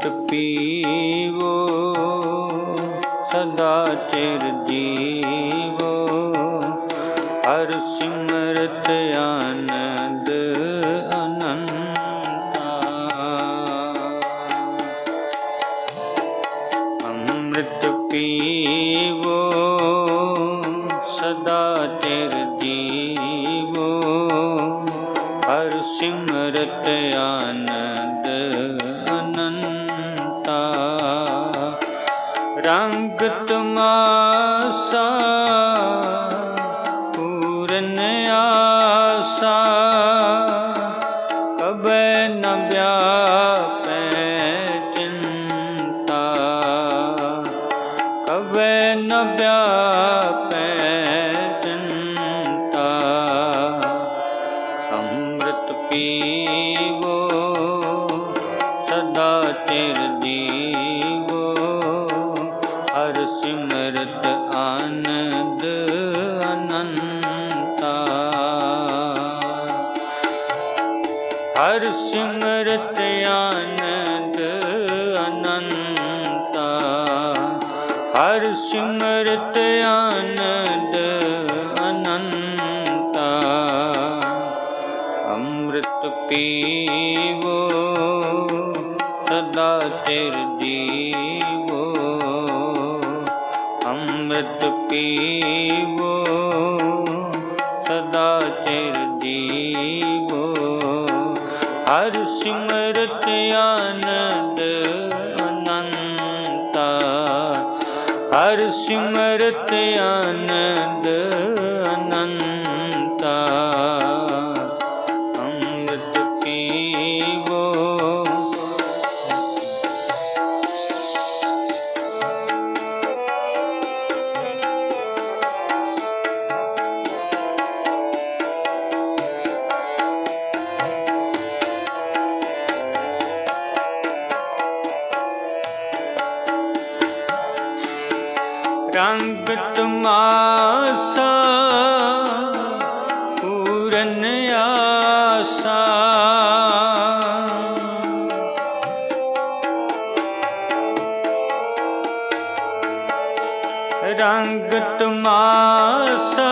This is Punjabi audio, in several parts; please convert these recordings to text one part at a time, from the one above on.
ਅੰਮ੍ਰਿਤ ਪੀਵੋ, ਸਦਾ ਚਿਰ ਜੀਵੋ। ਹਰ ਸਿਮਰਤ ਆਨੰਦ ਅਨੰਤਾ। ਅੰਮ੍ਰਿਤ ਪੀਵੋ, ਸਦਾ ਚਿਰ ਜੀਵੋ। ਹਰ ਸਿਮਰਤ ਆਨੰਦ ਕਬੈ ਨ ਵਿਆਪੈ ਚਿੰਤਾ ਅੰਮ੍ਰਿਤ ਪੀਵੋ, ਸਦਾ ਚਿਰ ਜੀਵੋ। ਹਰ ਸਿਮਰਤ ਆਨੰਦ ਅਨੰਤਾ। ਹਰ ਸਿਮਰਤ ਆਨੰਦ ਹਰ ਸਿਮਰਤ ਆਨੰਦ ਅਨੰਤਾ। ਅੰਮ੍ਰਿਤ ਪੀਵੋ, ਸਦਾ ਚਿਰ ਜੀਵੋ। ਅੰਮ੍ਰਿਤ ਪੀਵੋ, ਸਦਾ ਚਿਰ ਜੀਵੋ। ਹਰ ਸਿਮਰਤ ਆਨੰਦ ਹਰ ਸਿਮਰਤ ਰੰਗ ਤਮਾਸਾ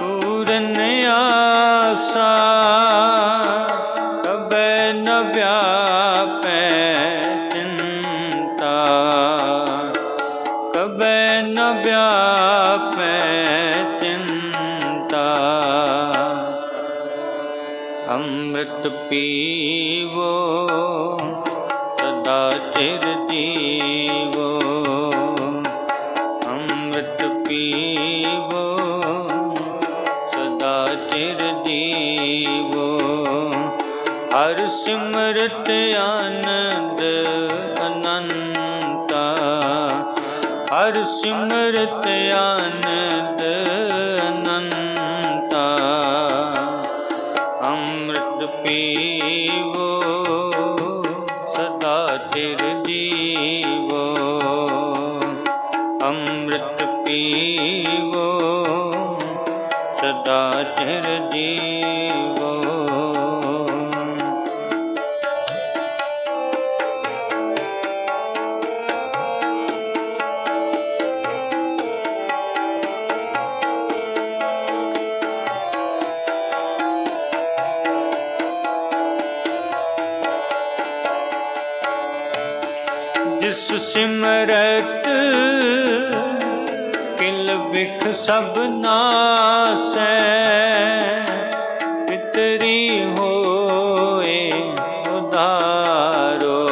ਪੂਰਨ ਆਸਾ। ਕਬੈ ਨ ਵਿਆਪੈ ਚਿੰਤਾ। ਕਬੈ ਨ ਵਿਆਪੈ ਚਿੰਤਾ। ਅੰਮ੍ਰਿਤ ਪੀਵੋ, ਸਦਾ ਚਿਰ ਜੀਵੋ। ਸਿਮਰਤ ਆਨੰਦ ਅਨੰਤਾ ਹਰ ਸਿਮਰਤ ਆਨੰਦ ਅਨੰਤਾ। ਕਿਲ ਬਿਖ ਸਭ ਨਾਸੈ। ਪਿਤਰੀ ਹੋਏ ਉਦਾਰੋ।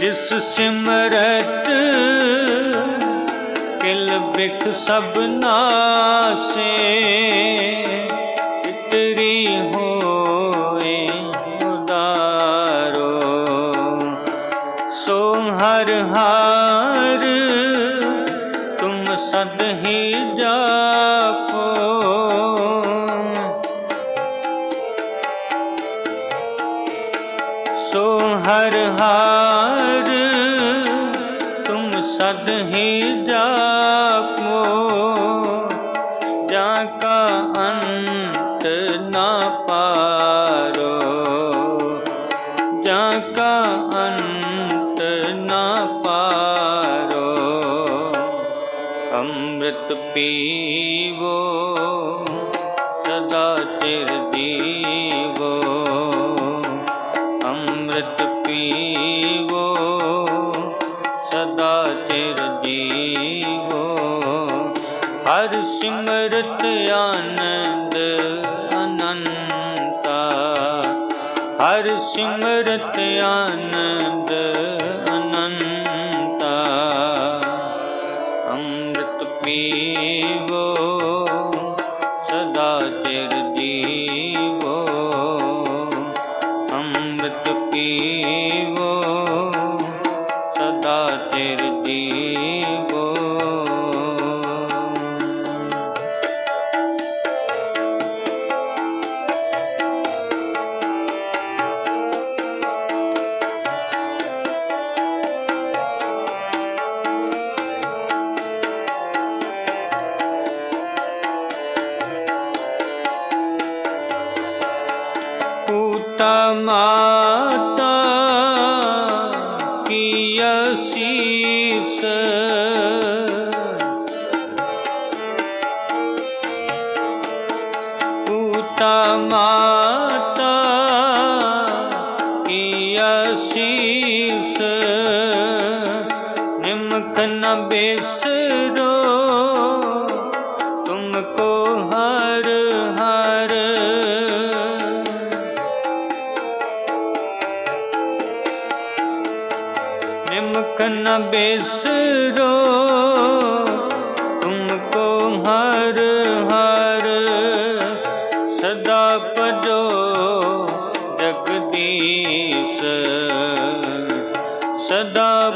ਜਿਸ ਸਿਮਰਤ ਕਿਲ ਬਿਖ ਸਭ ਨਾਸੇ। ਅੰਤ ਨਾ ਪਾਰੋ। ਜਾਂ ਕਾ ਅੰਤ ਨਾ ਪਾਰੋ। ਅੰਮ੍ਰਿਤ ਪੀਵੋ, ਸਦਾ ਚਿਰ ਦੀਵੋ ਅੰਮ੍ਰਿਤ ਪੀਵੋ, ਸਦਾ ਚਿਰ ਦੀਵੋ ਹਰ ਸਿਮਰਤ ਆਨੰਦ ਅਨੰਤਾ। ਹਰ ਸਿਮਰਤ ਆਨੰਦ ਮਾਤਾ ਕੀ ਅਸੀਸ? ਪੂਤਾ ਮਾਤਾ ਕੀ ਅਸੀਸ? ਨਿਮਕ ਨ ਬੇਸਰੋ ਨਿਮਕ ਨ ਬੇਸਰੋ ਤੁਮਕੋ ਹਰ ਹਰ ਸਦਾ ਪਜੋ ਜਗਦੀਸ਼। ਸਦਾ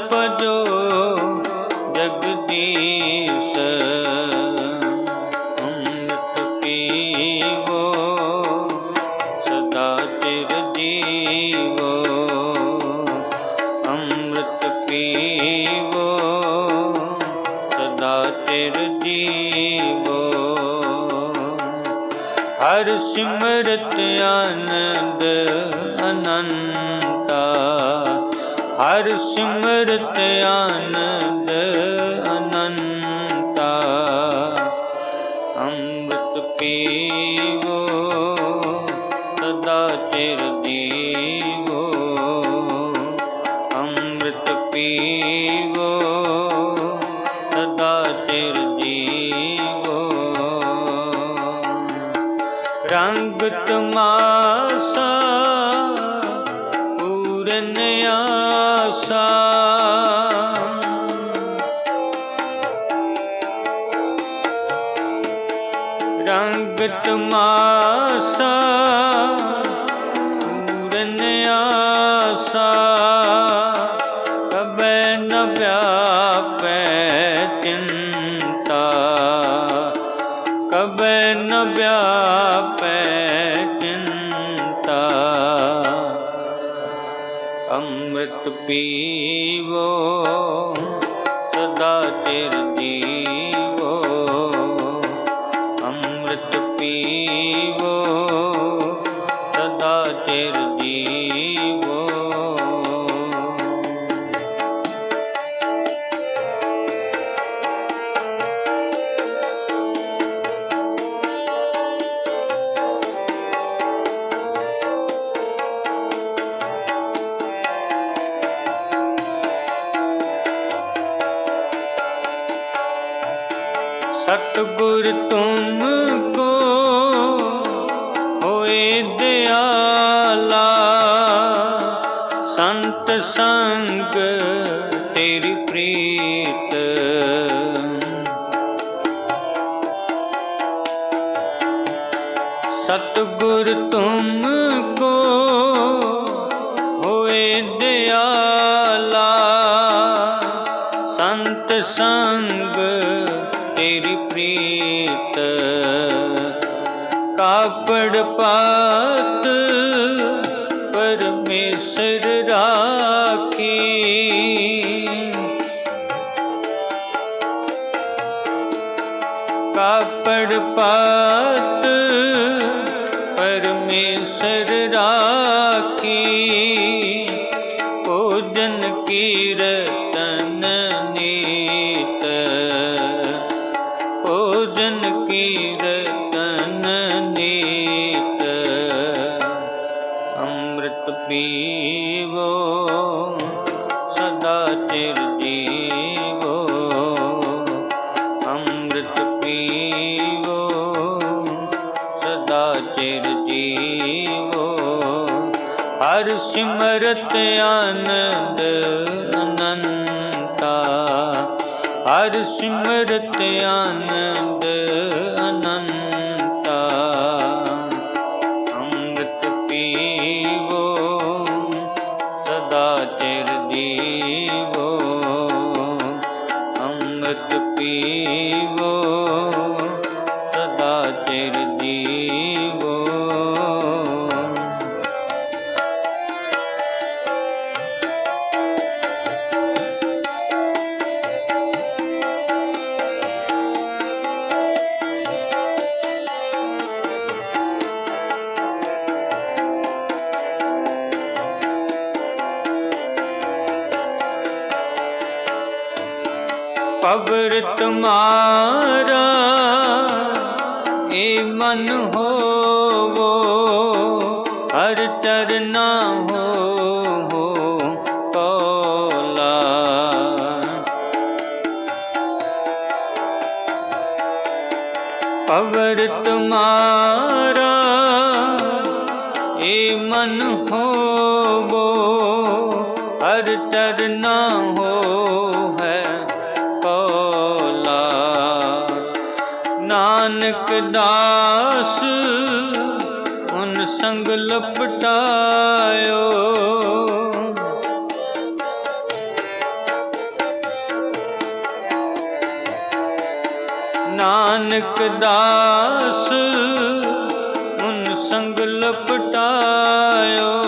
ਹਰ ਸਿਮਰਤ ਆਨੰਦ ਅਨੰਤਾ ਹਰ ਸਿਮਰਤ ਆਨੰਦ ਰੰਗ ਤਮਾਸਾ ਪੂਰਨ ਆਸਾ। ਰੰਗ ਤਮਾਸਾ তাদের জীব ਸਤਗੁਰ ਤੁਮ ਕੋ ਸੰਗ ਤੇਰੀ ਪ੍ਰੀਤ। ਸਤਗੁਰ ਤੁਮ ਕੋ ਹੋਏ ਦਿਆਲਾ। ਸੰਤ ਸੰਗ ਤੇਰੀ ਪ੍ਰੀਤ। ਕਾਪੜ ਪਾ ਪਾਤ ਪਰਮੇਸ਼ਰ ਰਾਖੀ। ਨਿਰਜੀਵੋ ਹਰ ਸਿਮਰਤ ਆਨੰਦ ਅਨੰਤਾ। ਹਰ ਸਿਮਰਤ ਆਨੰਦ ਅਨੰਤਾ। ਅੰਮ੍ਰਿਤ ਪੀਵੋ, ਸਦਾ ਚਿਰ ਦੀਵੋ ਅੰਮ੍ਰਿਤ ਪੀਵੋ ਪਵਰ ਤੁਮਾਰਾ ਏ ਮਨ ਹੋਵੋ, ਹਰ ਤਰਨਾ ਹੋ ਹੋ ਕੋਲਾ। ਪਵਰ ਤੁਮਾਰਾ ਏ ਮਨ ਹੋਵੋ, ਹਰ ਚਰਨਾ ਹੋ ਨਾਨਕ ਦਾਸ ਉਨ ਸੰਗ ਲਪਟਾਇਓ। ਨਾਨਕ ਦਾਸ ਉਨ ਸੰਗ ਲਪਟਾਇਓ।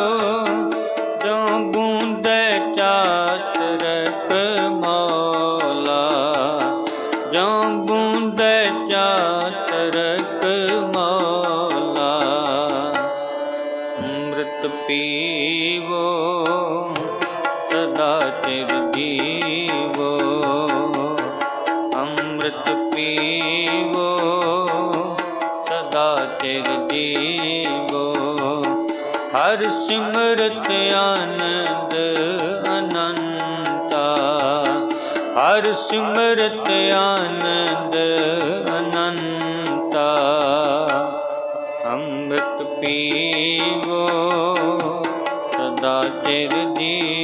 ਚਿਰ ਜੀਵੋ ਅੰਮ੍ਰਿਤ ਪੀਵੋ ਸਦਾ ਚਿਰ ਜੀਵੋ ਹਰ ਸਿਮਰਤ ਆਨੰਦ ਅਨੰਤਾ ਹਰ ਸਿਮਰਤ ਆਨੰਦ ਅਨੰਤਾ ਅੰਮ੍ਰਿਤ ਪੀਵੋ ਸਦਾ ਚਿਰ ਜੀਵੋ